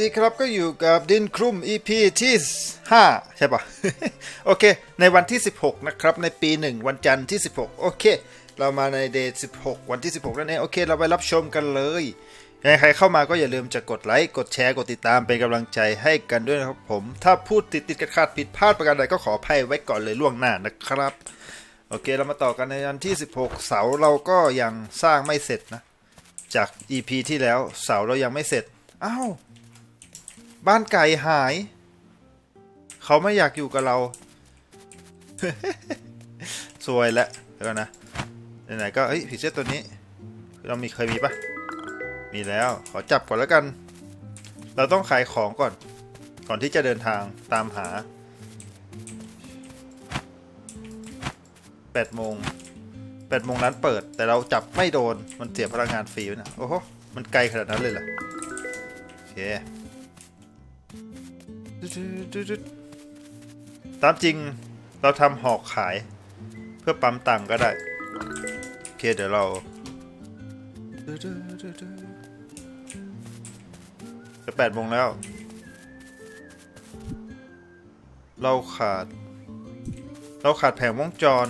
ดีครับก็อยู่กับดินครุ่ม EP ที่ 5 ใช่ปะโอเค ในวันที่ 16 นะครับ ในปี 1 วันจันทร์ที่ 16 โอเค เรามาในเดย์16 วันที่ 16 นั่นเองโอเค เราไปรับชมกันเลยยังใครเข้ามาก็อย่าลืมจะกดไลค์กดแชร์กดติดตามเป็นกำลังใจให้กันด้วยนะครับผม ถ้าพูดติดติดๆขัดผิดพลาดประการใดก็ขออภัยไว้ก่อนเลยล่วงหน้านะครับ โอเคเรามาต่อกันในวันที่ 16 เสาเราก็ยังสร้างไม่เสร็จนะ จาก EP ที่แล้วเสาเรายังไม่เสร็จอ้าว บ้านไก่หาย เขาไม่อยากอยู่กับเรา สวยแล้วเดี๋ยวนะไหนๆก็เฮ้ยผีเสื้อตัวนี้ เรามีเคยมีปะมีแล้ว ขอจับก่อนแล้วกัน เราต้องขายของก่อน ก่อนที่จะเดินทางตามหา8โมง8โมงนั้นเปิด แต่เราจับไม่โดน มันเสียพลังงานฟรีนะ โอ้โห มันไกลขนาดนั้นเลยเหรอโอเค ตามจริงเราทำหอกขาย เพื่อปั๊มตังก็ได้ โอเคเดี๋ยวเรา จะแปดโมงแล้ว เราขาด เราขาดแผงวงจร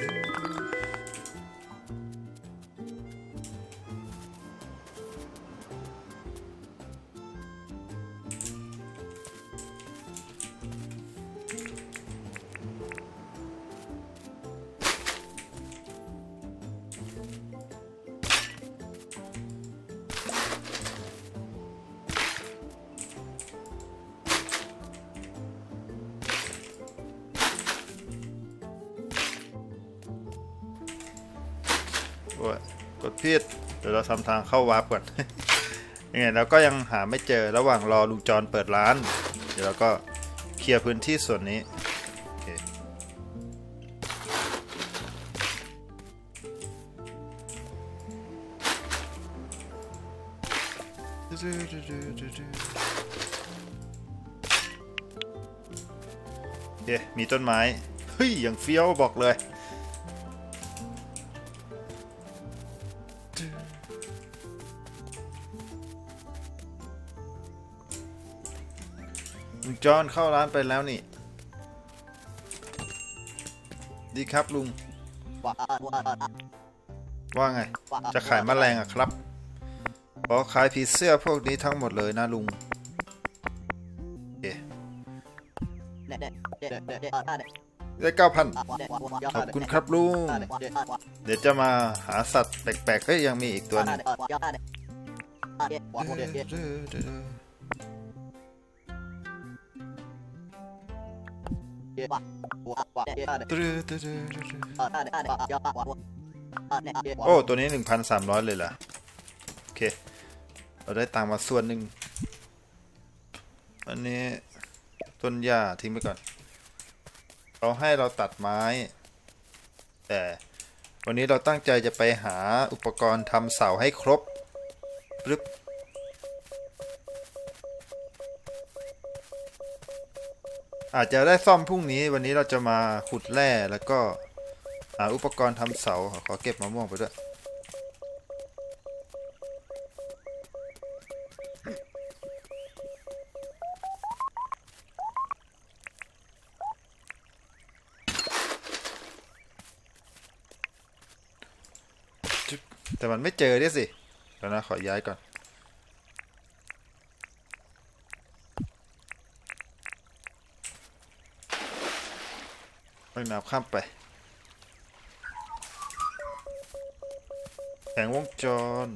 โผิดเดี๋ยวเราทำทางเข้าวาร์ปก่อนยังไงเราก็ยังหาไม่เจอระหว่างรอลุงจรเปิดร้าน เดี๋ยวเราก็เคลียร์พื้นที่ส่วนนี้โอเคโอเคมีต้นไม้ เฮ้ย อย่างเฟี้ยวบอกเลย ลุงจอนเข้าร้านไปแล้วนี่ ดีครับลุง ว่าไง จะขายมแมลงอะครับขอขายผีเสื้อพวกนี้ทั้งหมดเลยนะลุงโอเคได้เก้าพันขอบคุณครับลุง เดี๋ยวจะมาหาสัตว์แปลกๆก็ยังมีอีกตัวนึง โอ้ตัวนี้ 1,300 เลยล่ะ โอเค เราได้ตังมาส่วนหนึ่ง อันนี้ต้นหญ้าทิ้งไปก่อนเขาให้เราตัดไม้ แต่วันนี้เราตั้งใจจะไปหาอุปกรณ์ทำเสาให้ครบปึ๊บ อาจจะได้ซ่อมพรุ่งนี้ วันนี้เราจะมาขุดแร่แล้วก็หาอุปกรณ์ทำเสา ขอเก็บมะม่วงไปด้วย แต่มันไม่เจอด้วยสิเดี๋ยวนะ ขอย้ายก่อน ไม่นับข้ามไปแผงวงจร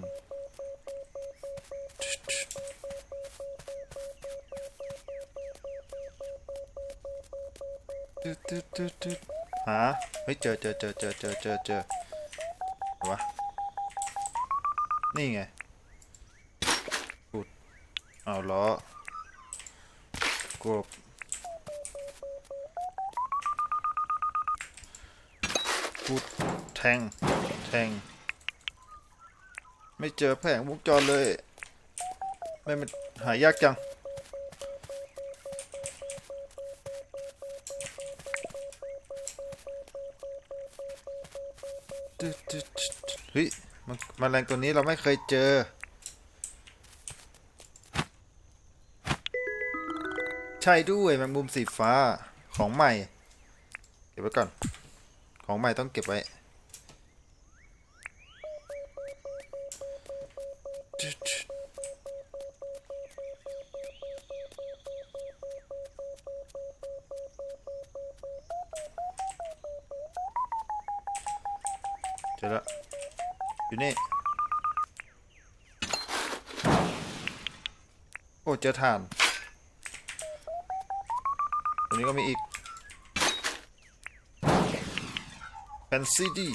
ตึ๊ดตึ๊ดตึ๊ดตึ๊ดหาเฮ้ยเจอเจอเจอเจอเจอเจอเจอวะนี่ไงกุดเอาล้อกบ กุดแทง แทง ไม่เจอแผงวงจรเลยไม่มันหายากจังตึตึ๊ดตึ๊ดตึ๊ดเฮ้ยมันแมลงตัวนี้เราไม่เคยเจอ ใช่ด้วยแมงมุมสีฟ้าของใหม่ เก็บไว้ก่อน ของใหม่ต้องเก็บไว้เจอแล้วอยู่นี่ โอ้ เจอถ่าน ตรงนี้ก็มีอีกแฟ นซีดี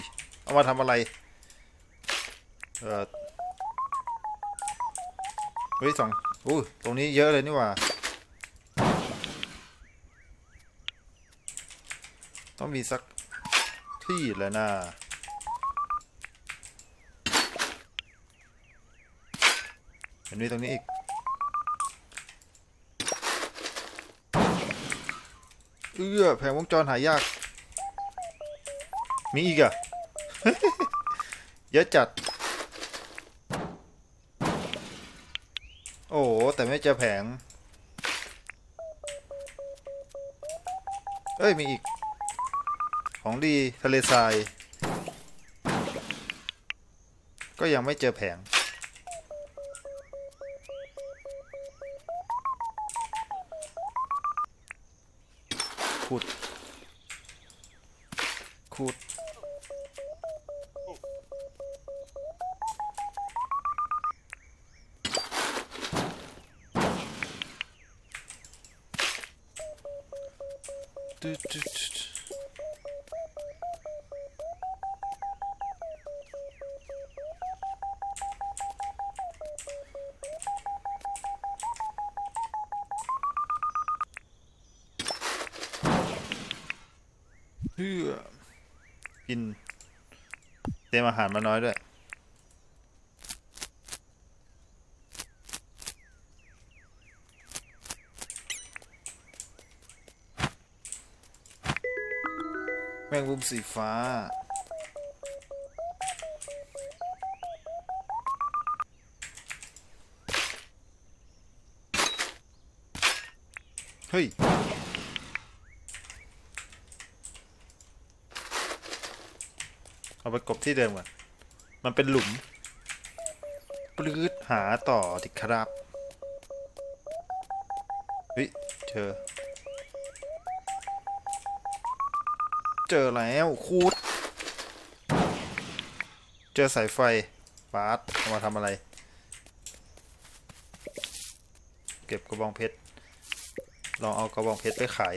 เอามาทำอะไร เออเฮ้ยสองอู้ตรงนี้เยอะเลยนี่ว่า ต้องมีสักที่แหล้วนะเห็นมีตรงนี้อีกเอื้อแผงวงจรหายาก มีอีกอะเยอะจัด โอ้โหแต่ไม่เจอแผง เอ้ย มีอีก ของดีทะเลทราย ก็ยังไม่เจอแผง ตึ๊ดตึ๊ดตึ๊ดเพื่อกินเตรียมอาหารมาน้อยด้วย แมงมุม สีฟ้า เฮ้ย เอาไปกบที่เดิมก่อน มันเป็นหลุม ปลื้ดหาต่อดิครับ เฮ้ย เจอ เจอแล้วคูด เจอสายไฟบาสเอามาทำอะไร เก็บกระบองเพชร ลองเอากระบองเพชรไปขาย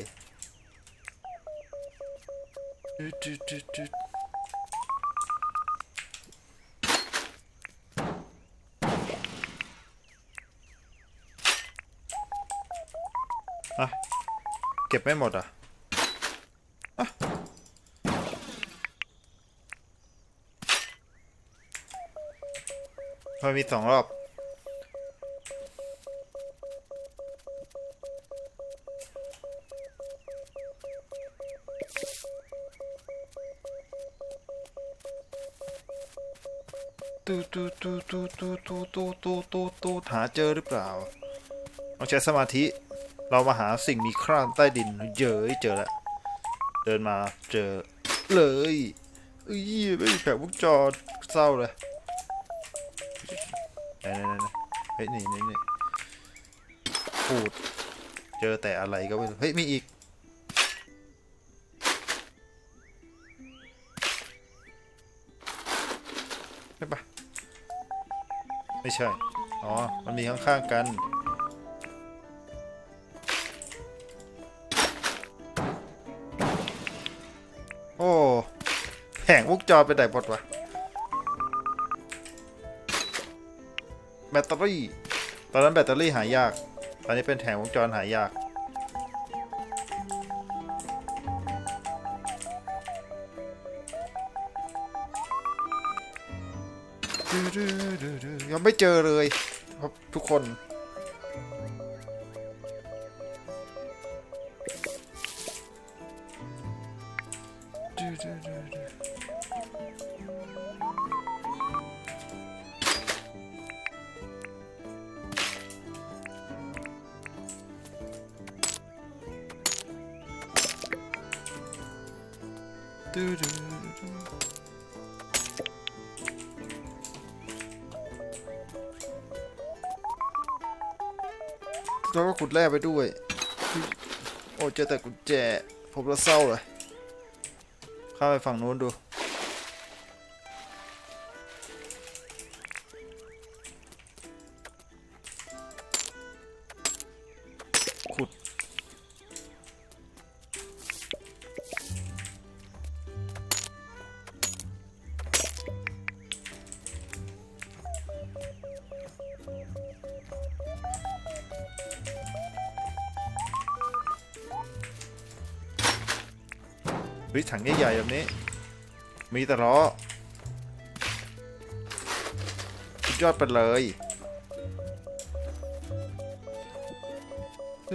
อะเก็บไม่หมดอะ มันมีสองรอบ ตูตูตูตูตูตูตูตูตูตูหาเจอหรือเปล่าต้องใช้สมาธิ เรามาหาสิ่งมีคราบใต้ดินเจอเจอแล้ว เดินมาเจอเลยเอ้ยไม่มีแผงวงจรเศร้าเลย ไหนไหนไหนเฮ้ยนี่นี่นี่พูด เจอแต่อะไรก็ไม่รู้เฮ้ยมีอีกใช่ปะไม่ใช่ อ๋อ มันมีข้างๆกันโอ้แผงวงจรไปไหนหมดวะ แบตเตอรี่ ตอนนั้นแบตเตอรี่หายาก ตอนนี้เป็นแถงวงจรหายาก ยังไม่เจอเลยครับทุกคน แล้วก็ขุดแร่ไปด้วย โอ้เจอแต่กุญแจ ผมละเศร้าเลย ข้าไปฝั่งนู้นดู มีแต่ล้อยอดไปเลยป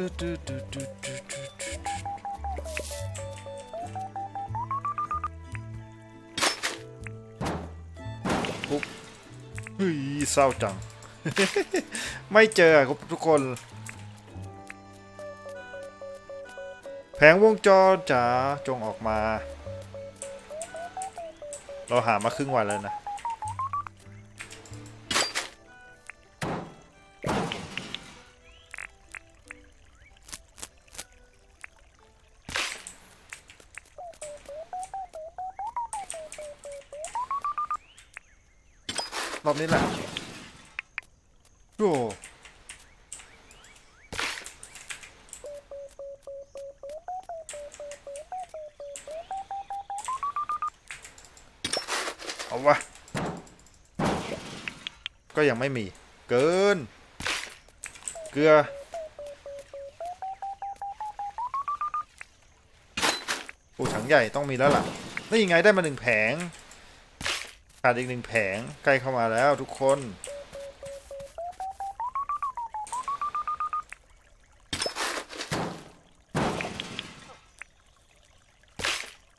ุ๊บเฮ้ยเศร้าจัง ไม่เจอครับทุกคน แผงวงจรจ๋าจงออกมา เราหามาครึ่งวันแล้วนะ รอบนี้แหละโอ้ เอาวะ ก็ ยังไม่มี เกิน เกลือโอ้ถังใหญ่ต้องมีแล้วล่ะ นี่ยังไงได้มาหนึ่งแผง ขาดอีกหนึ่งแผง ใกล้เข้ามาแล้วทุกคน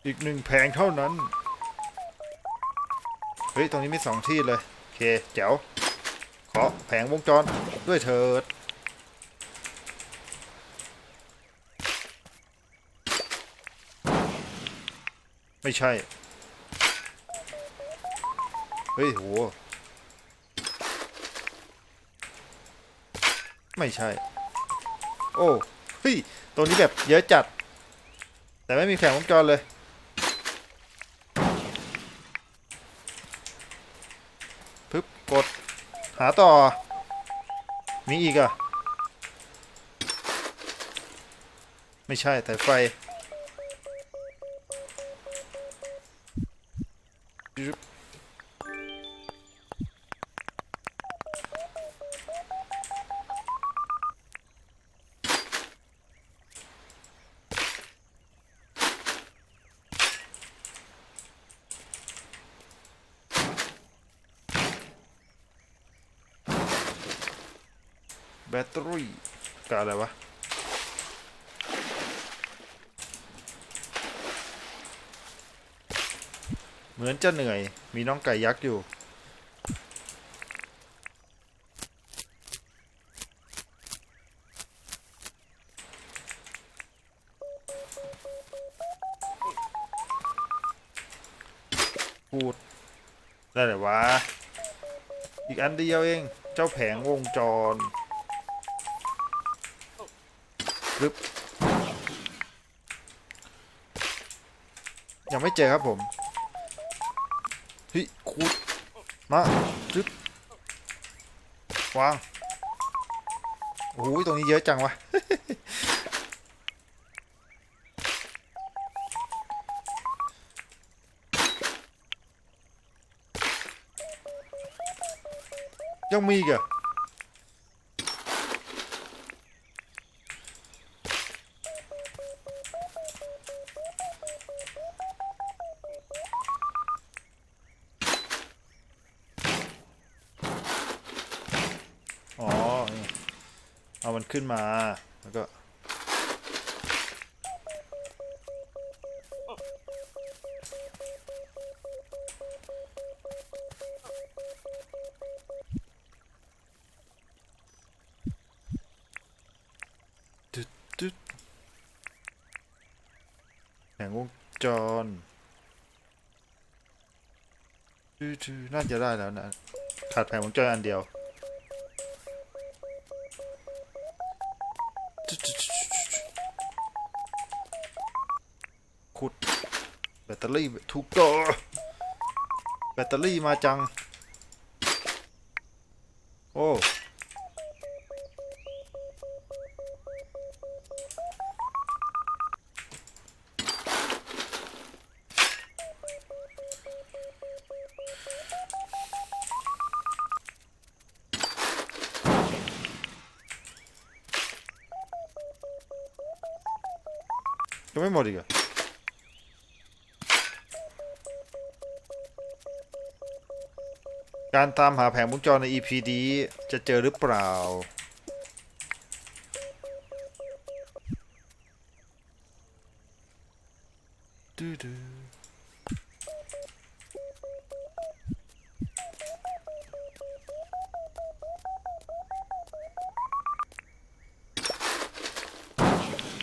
อีกหนึ่งแผงเท่านั้น เฮ้ย ตรงนี้มีสองที่เลย โอเค เจ๋ว ขอแผงวงจรด้วยเถิด ไม่ใช่ เฮ้ยโหไม่ใช่ โอ้เฮ้ยตรงนี้แบบเยอะจัด แต่ไม่มีแผงวงจรเลยปึ๊บกด หาต่อ มีอีกอะ ไม่ใช่แต่ไฟจึ๊บแบตเตอรี่กับอะไรวะ เหมือน จะเหนื่อย มีน้องไก่ยักษ์อยู่ พูด ได้เลยวะ อีกอันเดียวเอง เจ้าแผงวงจรรึบยังไม่เจอครับผม ขุดมาจึ๊บวางโอ้ยตรงนี้เยอะจังวะยังมีอีกอะอนี่ เอามันขึ้นมา แล้วก็ตึ๊ดตึ๊ดแผงวงจรน่าจะได้แล้วนะ ขาดแผงวงจรอันเดียว ตเตอรี่ทุกตัวแบตเตอรี่มาจัง โอ้ยังไม่หมดอีกเหรอ การตามหาแผงวงจรใน EP นี้จะเจอหรือเปล่า ดูดู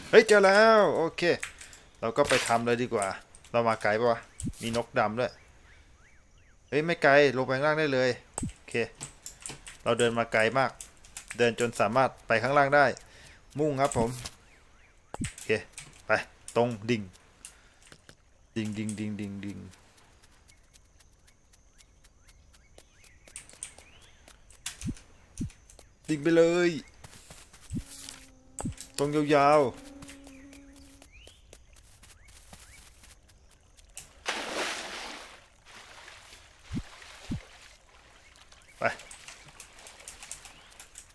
เฮ้ย เจอแล้ว โอเค เราก็ไปทำเลยดีกว่า เรามาไกลปะวะ มีนกดำด้วย เฮ้ย ไม่ไกล ลงไปข้างล่างได้เลย โอเค เราเดินมาไกลมาก เดินจนสามารถไปข้างล่างได้ มุ่งครับผม โอเค ไป ตรงดิ่ง ดิ่งดิ่งดิ่งดิ่งดิ่งดิ่งไปเลย ตรงยาวๆ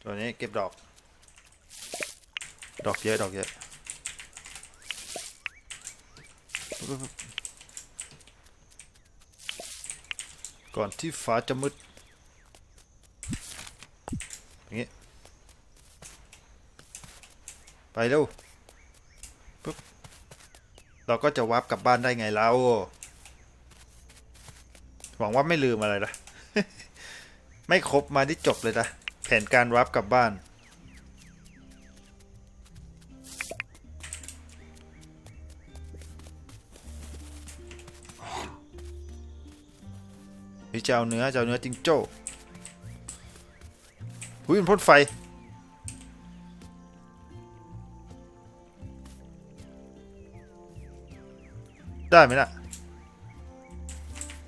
ตัวนี้เก็บดอก ดอกเยอะดอกเยอะก่อนที่ฟ้าจะมืดอย่างนี้ไปเร็วปุ๊บเราก็จะวับกลับบ้านได้ไงเราหวังว่าไม่ลืมอะไรนะ ไม่ครบมาที่จบเลยนะ นการวับกลับบ้านเฮ้ยจะเอาเนื้อจะเอาเนื้อจิงโจ้หุ้ยมันพ่นไฟ ได้ไหมล่ะ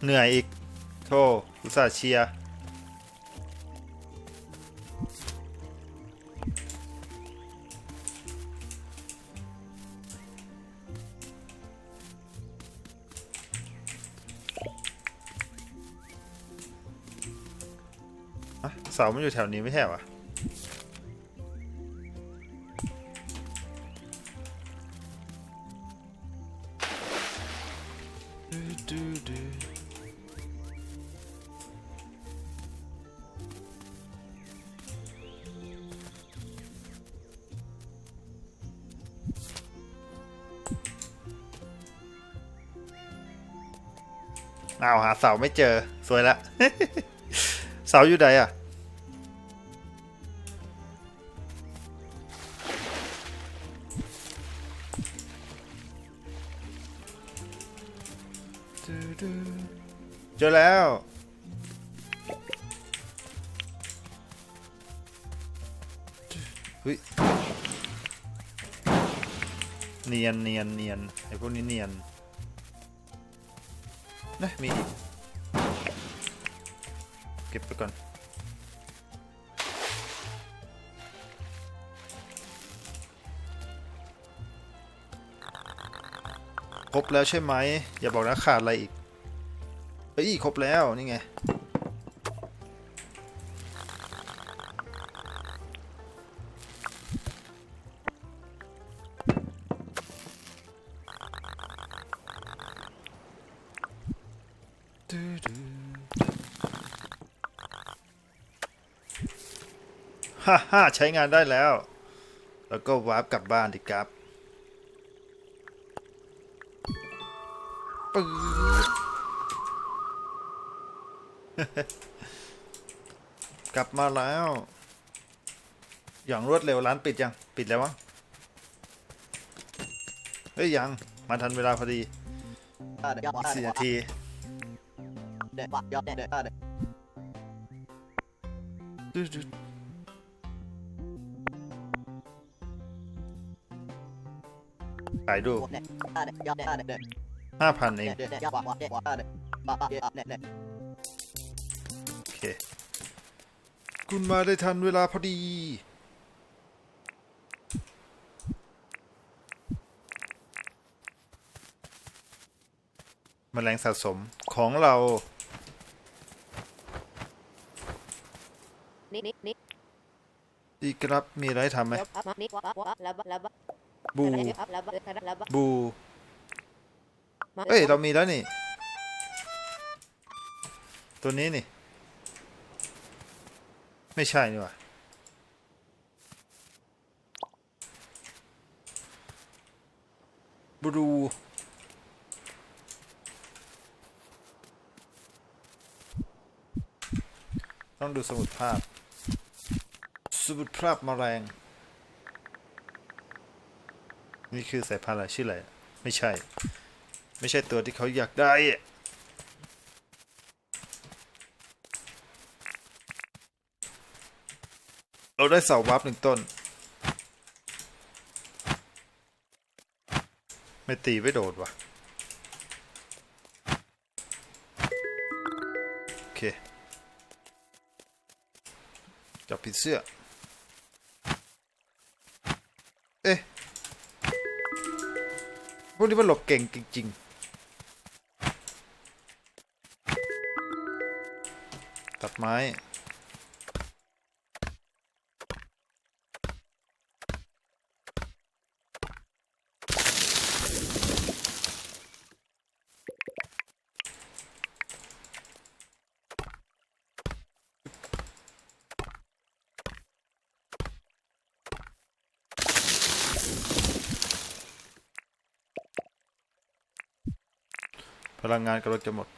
เหนื่อยอีกโธ่อุตส่าห์เชียร์ เสามันอยู่แถวนี้ไม่ใช่หรอะดูดูดูอ้าหาเสาไม่เจอ สวยละ เสาอยู่ไหนอะ เจอแล้ว เฮ้ย เนียนเนียนเนียนไอพวกนี้เนียนนะมีอีก เก็บไปก่อนครบแล้วใช่ไหม อย่าบอกนะขาดอะไรอีก เฮ้ยครบแล้วนี่ไงฮ่าฮ่าใช้งานได้แล้ว แล้วก็วาร์ปกลับบ้านดิครับปื๊ กลับมาแล้ว อย่างรวดเร็วร้านปิดยัง ปิดแล้ววะเฮ้ยยัง มาทันเวลาพอดีสี่นาทีดูดูขายดูห้าพันเอง คคุณมาได้ทันเวลาพอดีแมลงสะสมของเรานิกนิกนิกดีครับ มีอะไรให้ทำไหมเดี๋ยวพับนิกวับวับแล้วแล้วบูเดี๋ยวพับแล้วแล้วแล้วบู เอ้ย เรามีแล้วนี่ ตัวนี้นี่ ไม่ใช่นี่หว่าบรูต้องดูสมุดภาพ สมุดภาพแมลงนี่คือสายพันธุ์อะไรชื่ออะไร ไม่ใช่ ไม่ใช่ตัวที่เขาอยากได้อะ เราได้เสาวับหนึ่งต้น ไม่ตีไม่โดดว่ะ โอเค จับผิดเสื้อ เอ๊ะ พวกนี้มันหลบเก่งจริง ๆ ตัดไม้ พลังงานกำลังจะหมด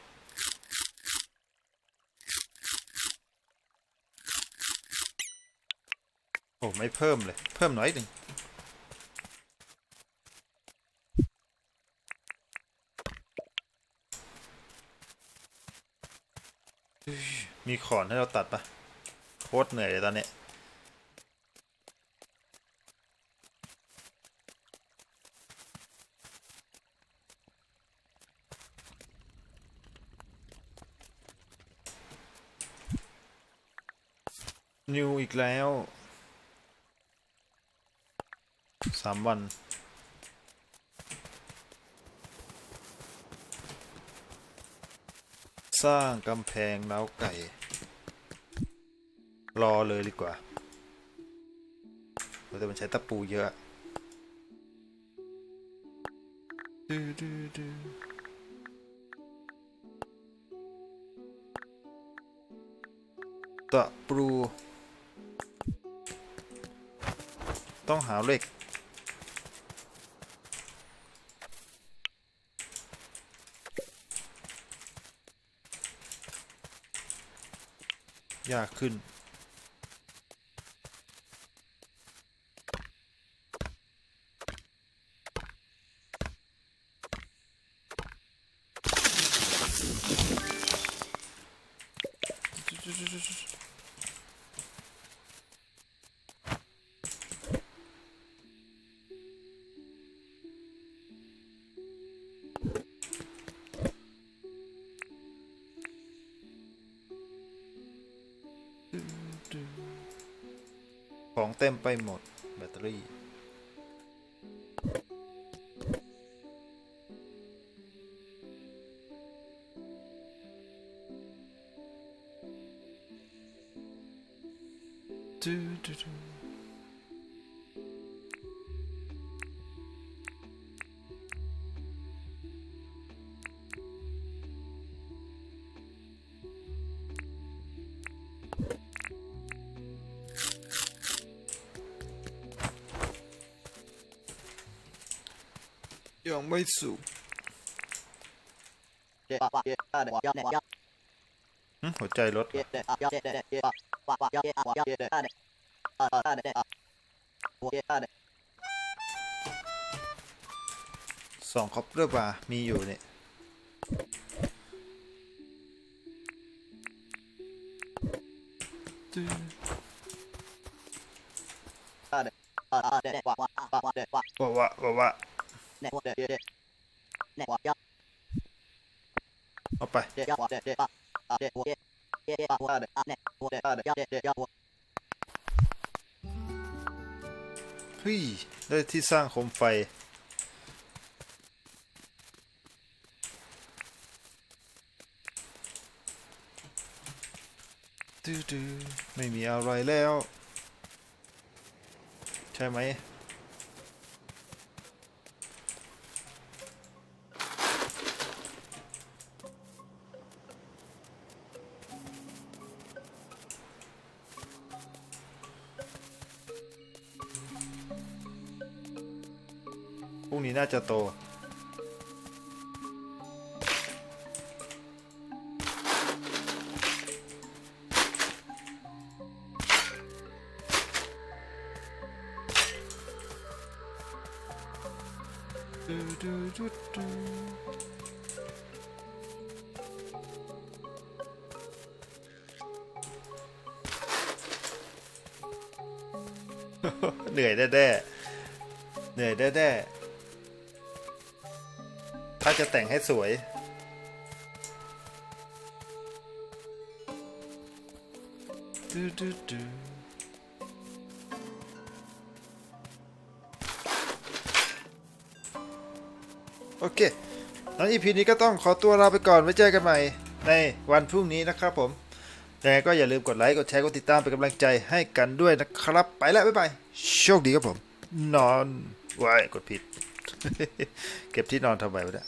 โอ้ไม่เพิ่มเลย เพิ่มหน่อยหนึ่งมีขอนให้เราตัดปะโคตรเหนื่อยเลยตอนนี้นิวอีก แล้วสามวัน สร้างกำแพงเล้าไก่ รอเลยดีกว่าแต่มันใช้ตะปูเยอะดูดูดูตะปู ต้องหาเหล็ก ยากขึ้น เต็มไปหมดแบตเตอรี่ ไม่สุกหัวใจลดสองคอบเรื่อร์บาร์มีอยู่เนี่ยว้าวว้าว เฮ้ยได้ที่สร้างโคมไฟ ดูดูไม่มีอะไรแล้ว ใช่ไหม พรุ่งนี้น่าจะโตดูดูดูดูเหนื่อยแด้ๆเหนื่อยแด้ๆ ถ้าจะแต่งให้สวย ดูดูดูโอเคงั้นอีพีนี้ก็ต้องขอตัวลาไปก่อน ไว้เจอกันใหม่ในวันพรุ่งนี้นะครับผม ยังไงก็อย่าลืมกดไลค์ กดแชร์ กดติดตามเป็นกำลังใจให้กันด้วยนะครับ ไปแล้ว บ๊ายบาย โชคดีครับผม นอนไว้กดผิด เก็บที่นอนทำไมวะเนี่ย